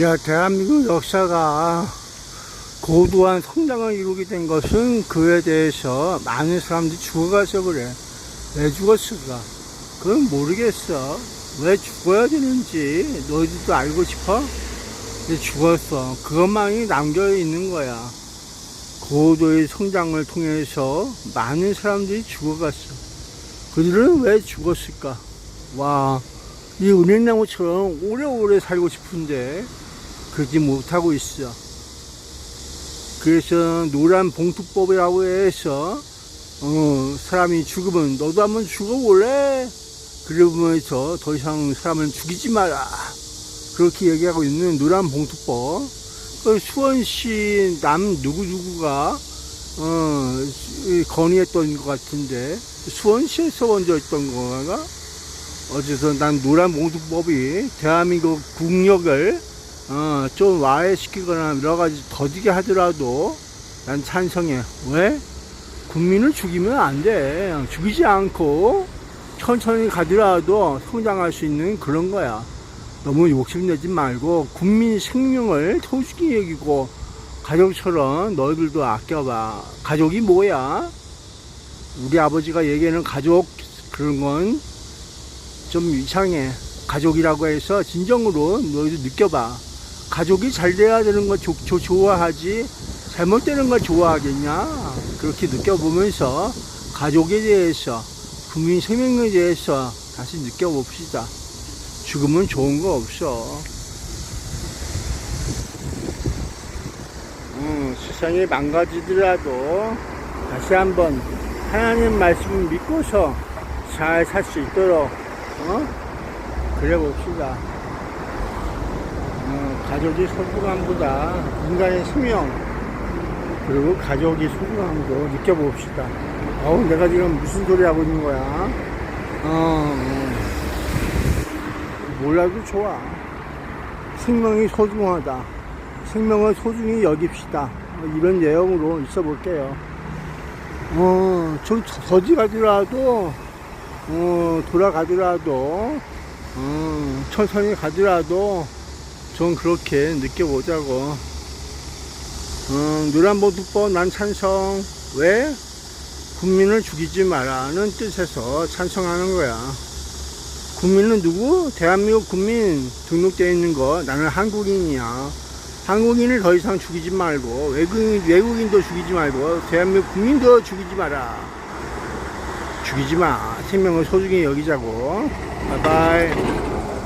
야, 대한민국 역사가 고도한 성장을 이루게 된 것은 그에 대해서 많은 사람들이 죽어가서 그래. 왜 죽었을까? 그건 모르겠어. 왜 죽어야 되는지 너희들도 알고 싶어? 죽었어. 그것만이 남겨 있는 거야. 고도의 성장을 통해서 많은 사람들이 죽어갔어. 그들은 왜 죽었을까? 와, 이 은행나무처럼 오래오래 살고 싶은데, 그러지 못하고 있어. 그래서 노란 봉투법이라고 해서, 어, 사람이 죽으면 너도 한번 죽어볼래? 그러면서 더 이상 사람을 죽이지 마라. 그렇게 얘기하고 있는 노란 봉투법. 그 수원시 남 누구누구가, 어, 이 건의했던 것 같은데, 수원시에서 먼저 했던 건가? 어째서 난 노란 봉투법이 대한민국 국력을 어, 좀 와해시키거나 여러 가지 더디게 하더라도 난 찬성해. 왜? 국민을 죽이면 안 돼. 죽이지 않고 천천히 가더라도 성장할 수 있는 그런 거야. 너무 욕심내지 말고 국민 생명을 소중히 여기고 가족처럼 너희들도 아껴봐. 가족이 뭐야? 우리 아버지가 얘기하는 가족 그런 건 좀 이상해. 가족이라고 해서 진정으로 너희도 느껴봐. 가족이 잘 돼야 되는 거 조, 조, 좋아하지 잘못되는 걸 좋아하겠냐? 그렇게 느껴보면서 가족에 대해서 국민 생명에 대해서 다시 느껴봅시다. 죽으면 좋은 거 없어. 음, 세상이 망가지더라도 다시 한번 하나님 말씀을 믿고서 잘 살 수 있도록 어? 그래 봅시다. 어, 가족이 소중함보다 인간의 생명 그리고 가족이 소중함도 느껴봅시다. 어우 내가 지금 무슨 소리 하고 있는 거야? 어, 어. 몰라도 좋아. 생명이 소중하다. 생명을 소중히 여깁시다. 뭐 이런 내용으로 있어 볼게요. 어, 좀 저지 가더라도, 어, 돌아가더라도, 어, 천천히 가더라도, 전 그렇게 느껴보자고. 어, 노란보두법 난 찬성. 왜? 국민을 죽이지 마라는 뜻에서 찬성하는 거야. 국민은 누구? 대한민국 국민 등록되어 있는 거 나는 한국인이야. 한국인을 더 이상 죽이지 말고 외국인, 외국인도 죽이지 말고 대한민국 국민도 죽이지 마라. 죽이지 마. 생명을 소중히 여기자고. 바이바이.